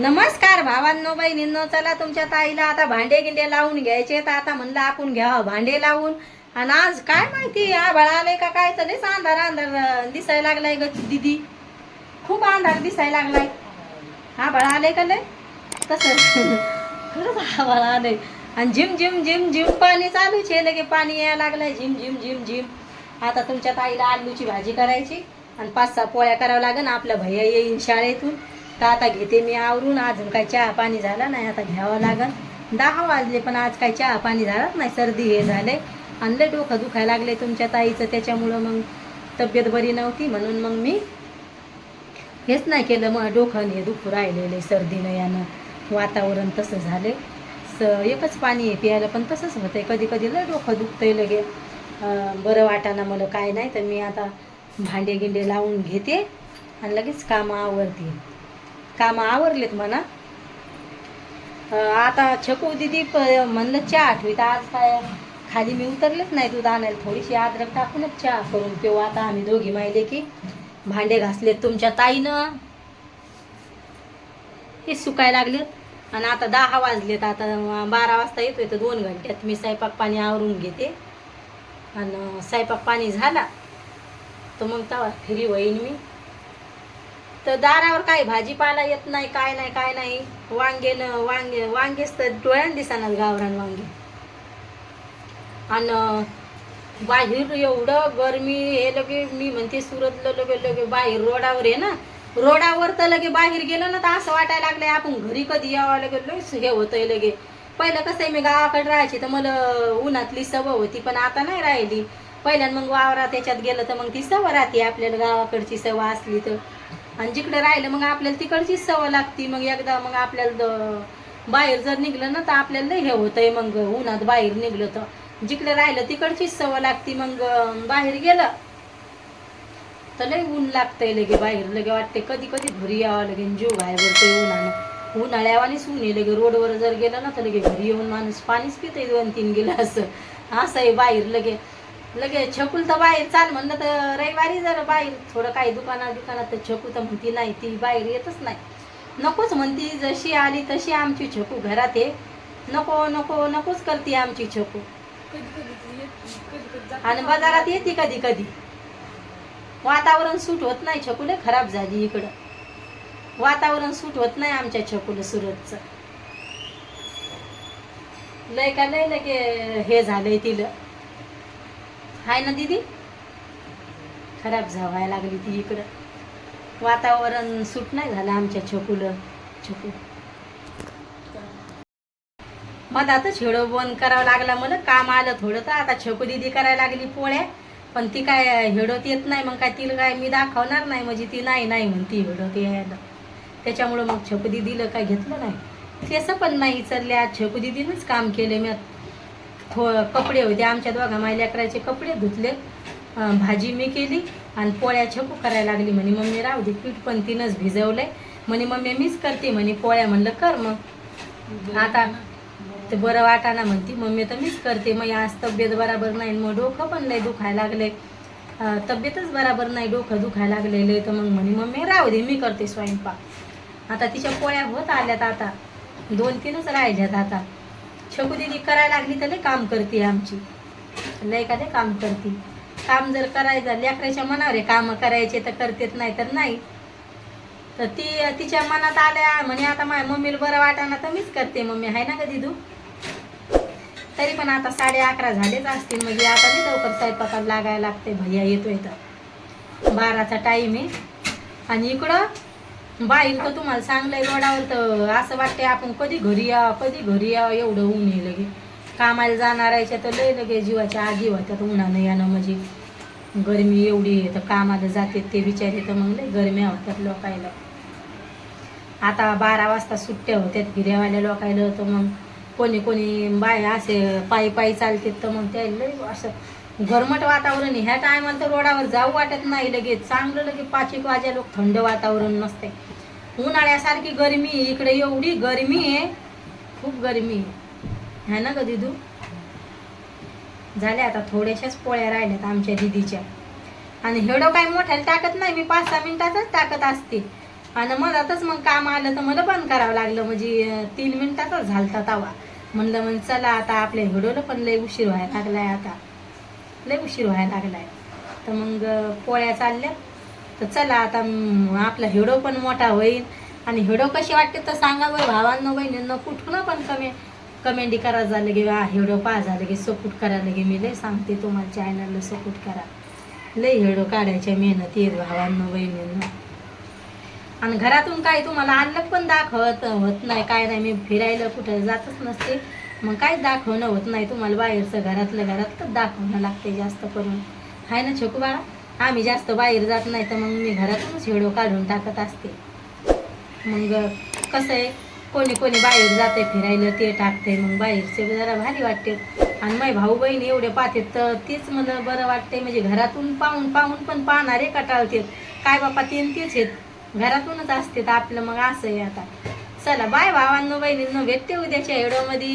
नमस्कार भावांनो बहिणींनो चला तुमच्या ताईला आता भांडे गिंडे लावून घ्यायचे तर आता म्हणलं आपण घ्यावं भांडे लावून. आणि आज काय माहिती आभाळ आलंय का काय? तर लयच अंधार अंधार दिसायला लागलाय ग दिदी. खूप अंधार दिसायला लागलाय. आभाळ आलंय का लय? तसं. खरंच आभाळ आलंय. आणि झिम झिम झिम झिम पाणी चालूच आहे. लगे पाणी यायला लागलंय. झिम झिम झिम झिम. आता तुमच्या ताईला आलूची भाजी करायची. आणि पाच सहा पोळ्या करावं लागेल आपला भैया येईन शाळेतून. तर आता घेते मी आवरून. अजून काही चहा पाणी झाला नाही आता घ्यावं लागल दहा वाजले पण आज काही चहा पाणी झालाच नाही सर्दी हे झाले. आणि डोकं दुखायला लागले तुमच्या ताईचं त्याच्यामुळं मग तब्येत बरी नव्हती म्हणून मग मी हेच नाही केलं. मग डोकं हे दुखू राहिलेलं सर्दीनं यानं. वातावरण तसं झाले. स एकच पाणी आहे प्यायला पण तसंच होतंय. कधी कधी लय डोकं दुखतंय लगे. बरं वाटाना मला काय नाही तर मी आता भांडे गिंडे लावून घेते आणि लगेच कामं आवरते कामं आवरलेत म्हणा. आता छकू दिदी प म्हणलं चहा आठवीत आज काय खाली मी उतरलेच नाही दूध आणायला. थोडीशी अद्रक टाकूनच चहा करून पिऊ. आता आम्ही दोघी माहिले की भांडे घासलेत तुमच्या ताईनं. हे सुकाय लागले आणि आता दहा वाजलेत. आता बारा वाजता येतोय तर दोन घंट्यात मी स्वयंपाक पाणी आवरून घेते. आणि स्वयंपाक पाणी झाला तर मग तवा फिरी होईन मी. तर दारावर काही भाजीपाला येत नाही काय नाही काय नाही. वांगे न वांगे वांगेच तर डोळ्यान दिसणार गावरान वांगे. आणि बाहेर एवढं गरमी हे लगे मी म्हणते सुरतला लगे लगे बाहेर रोडावर आहे ना. रोडावर तर लगे बाहेर गेलं ना तर असं वाटायला लागलंय आपण घरी कधी यावं लगे लस हे होतंय लगे. पहिलं कसं आहे मी गावाकडे राहायची तर मला उन्हातली सवय होती पण आता नाही राहिली. पहिल्यान मग वावरात त्याच्यात गेलं तर मग ती सवय राहते आपल्याला गावाकडची सवय असली तर. आणि जिकडे राहिलं मग आपल्याला तिकडचीच सवय लागती. मग एकदा मग आपल्याला बाहेर जर निघलं ना तर आपल्याला लय हे होतंय मग उन्हात बाहेर निघलं तर. जिकडे राहिलं तिकडचीच सवय लागती. मग बाहेर गेलं तर लय ऊन लागतंय लगे बाहेर. लगे वाटते कधी कधी घरी यावं लगे जीव बाहेर ते उन्हानं. उन्हाळ्यावानीच ऊन आहे. लगे रोडवर जर गेलं ना तर लगे घरी येऊन माणूस पाणीच पितय दोन तीन गेलं असं असं आहे बाहेर लगे. लगे छकुल तर बाहेर चाल म्हणलं तर रविवारी जर बाहेर थोडं काही दुकानात दुकानात तर छकू तर म्हणती नाही ती बाहेर येतच नाही. नकोच म्हणती जशी आली तशी आमची छकू घरात आहे नको नको नकोच करते आमची छकू. आणि बाजारात येते कधी कधी. वातावरण सूट होत नाही छकुले खराब झाली इकडं. वातावरण सूट होत नाही आमच्या छकुलं सुरतचं. लय का लय लगे हे झालंय तिला. हाय ना दीदी? खराब झावायला लागली ती इकडं. वातावरण सुट नाही झालं आमच्या छकुलं. छकू. मग आता छेडो बंद करावं लागला मला काम आलं थोडं तर आता छकू दिदी करायला लागली पोळ्या. पण ती काय हेडोत येत नाही मग काय तिला काय मी दाखवणार नाही. म्हणजे ती नाही नाही म्हणती हेडोत यायला. त्याच्यामुळं मग छकू दिदीला काय घेतलं नाही. तसं पण नाही चालले आज छकू दिदीनंच काम केले मी. थो कपडे होते. आमच्या दोघा माय लेकराचे कपडे धुतले. भाजी मी केली आणि पोळ्या छकू करायला लागली म्हणे मम्मी राहू दे पीठ पण तिनंच भिजवलंय. म्हणे मम्मी मीच करते. म्हणे पोळ्या म्हणलं कर मग. आता ते बरं वाटाना म्हणती मम्मी तर मीच करते. मग आज तब्येत बराबर नाही मग डोकं पण लय दुखायला लागले. तब्येतच बराबर नाही डोकं दुखायला लागलेले. तर मग म्हणे मम्मी राहू दे मी करते स्वयंपाक. आता तिच्या पोळ्या होत आल्यात आता. दोन तीनच राहिल्यात आता. शकू दिदी करायला लागली तर लय काम करते आमची. लय का लय काम करते. काम जर करायचं लेकराच्या मनावर आहे कामं करायचे तर करतेत नाही तर नाही. तर ती तिच्या मनात आल्या म्हणे आता माझ्या मम्मीला बरं वाटाना तर मीच करते मम्मी आहे ना का दिदू? तरी पण आता साडे अकरा झालेच असतील म्हणजे आता मी लवकर स्वयंपाकाला लागायला लागते भैया येतोय तर. बाराचा टाईम आहे. आणि इकडं बाईल तर तुम्हाला सांगलंय रोडावर तर असं वाटते आपण कधी घरी यावं कधी घरी यावं एवढं ऊन आहे लगे. कामाला आहे तर लय लगे जीवाच्या आगी होत्यात उन्हानं यानं म्हणजे. गरमी एवढी आहे तर कामाला जाते ते विचारे तर मग लय गरम्या होत्यात लोकायला. आता बारा वाजता सुट्ट्या होत्यात फिऱ्यावाल्या लोकायला तर मग कोणी कोणी बाय असे पायी पायी चालते तर मग त्या लय असं गरमट वातावरण आहे. ह्या टायमाला तर रोडावर जाऊ वाटत नाही लगेच. चांगलं लगे पाच एक वाजे लोक थंड वातावरण नसते. उन्हाळ्यासारखी गरमी आहे. इकडे एवढी गरमी आहे. खूप गरमी आहे. है ना ग दिदू? झाल्या आता थोड्याशाच पोळ्या राहिल्यात आमच्या दिदीच्या. आणि हेडो काय मोठ्याला टाकत नाही. मी पाच सहा मिनिटातच टाकत असते. आणि मधातच मग काम आलं तर मला बंद करावं लागलं. म्हणजे तीन मिनिटातच झालता तवा. म्हणलं मग चला आता आपल्या हेडोला पण लय उशीर व्हायला लागलाय आता. लय उशीर व्हायला लागलाय. तर मग पोळ्या चालल्या. तर चला आता आपला हिडो पण मोठा होईल. आणि हिडो कशी वाटते तर सांगा बरं भावांनो बहिणींना कुठून पण कमी कमेंडी करा झालं की हिडो पहा झालं की सपोर्ट करा लगे मी लय सांगते तुम्हाला चॅनलला सपोर्ट करा. लय हिडो काढायच्या मेहनत येत भावांनो बहिणींना. आणि घरातून काय तुम्हाला आणलं पण दाखवत होत नाही काय नाही. मी फिरायला कुठं जातच नसते. मग काय दाखवणं होत नाही. तुम्हाला बाहेरचं घरातलं घरातलं दाखवणं लागते जास्त करून. हाय ना छोकू बाळा? आम्ही जास्त बाहेर जात नाही तर मग मी घरातूनच व्हिडिओ काढून टाकत असते. मग कसं आहे? कोणी कोणी बाहेर जाते फिरायला ते टाकते मग बाहेरचे जरा भारी वाटते. आणि माझे भाऊ बहीण एवढे पाहते तर तेच मला बरं वाटते म्हणजे घरातून पाहून पाहून पण पाहणारे कटाळते काय बापा तीन तीच तेच आहेत. घरातूनच असते तर आपलं मग असं आहे आता. चला बाय भावांनो बहिणींनो. भेटते उद्याच्या व्हिडिओमध्ये